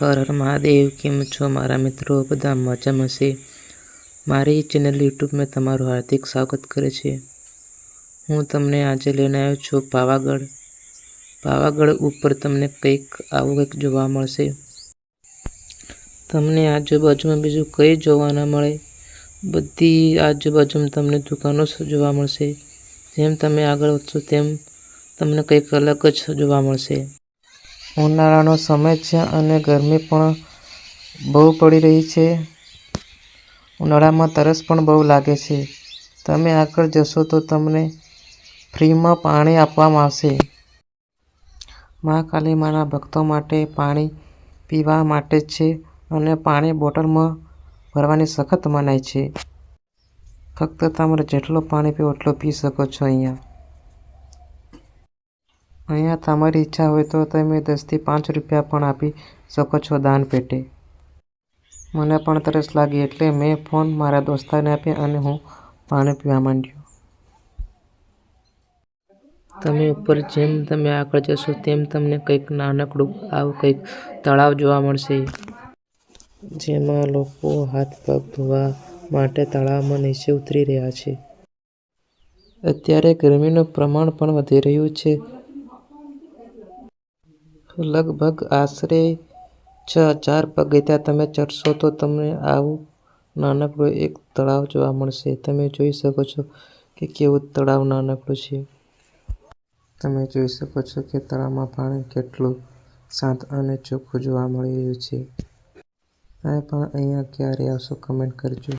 હર હર મહાદેવ, કેમ છો મારા મિત્રો? બધા મજામાં છે. મારી ચેનલ યુટ્યુબ મેં તમારું હાર્દિક સ્વાગત કરે છે. હું તમને આજે લઈને આવ્યો છું પાવાગઢ. પાવાગઢ ઉપર તમને કંઈક આવું કંઈક જોવા મળશે. તમને આજુબાજુમાં બીજું કંઈ જોવા ન મળે. બધી આજુબાજુમાં તમને દુકાનો જોવા મળશે. જેમ તમે આગળ વધશો તેમ તમને કંઈક અલગ જ જોવા મળશે. ઉનાળાનો સમય છે અને ગરમી પણ બહુ પડી રહી છે. ઉનાળામાં તરસ પણ બહુ લાગે છે. તમે આગળ જશો તો તમને ફ્રીમાં પાણી આપવામાં આવશે. મહાકાલી માના ભક્તો માટે પાણી પીવા માટે છે અને પાણી બોટલમાં ભરવાની સખત મનાય છે. ફક્ત તમારે જેટલું પાણી પીવો એટલું પી શકો છો અહીંયા. અહીંયા તમારી ઈચ્છા હોય તો તમે દસથી પાંચ રૂપિયા પણ આપી શકો છો દાન પેટે. મને પણ તરસ લાગી એટલે મેં ફોન મારા દોસ્તારને આપ્યા અને હું પાણી પીવા માંડ્યો. તમે ઉપર જેમ તમે આગળ જશો તેમ તમને કંઈક નાનકડું આવું, કંઈક તળાવ જોવા મળશે. જેમાં લોકો હાથ પગ ધોવા માટે તળાવમાં નીચે ઉતરી રહ્યા છે. અત્યારે ગરમીનું પ્રમાણ પણ વધી રહ્યું છે. લગભગ આશરે છ હજાર પગથિયાં તમે ચડશો તો તમને આવું નાનકડું એક તળાવ જોવા મળશે. તમે જોઈ શકો છો કે કેવું તળાવ નાનકડું છે. તમે જોઈ શકો છો કે તળાવમાં પાણી કેટલું શાંત અને ચોખ્ખું જોવા મળી રહ્યું છે. તમે પણ અહીંયા ક્યારે આવશો કમેન્ટ કરજો.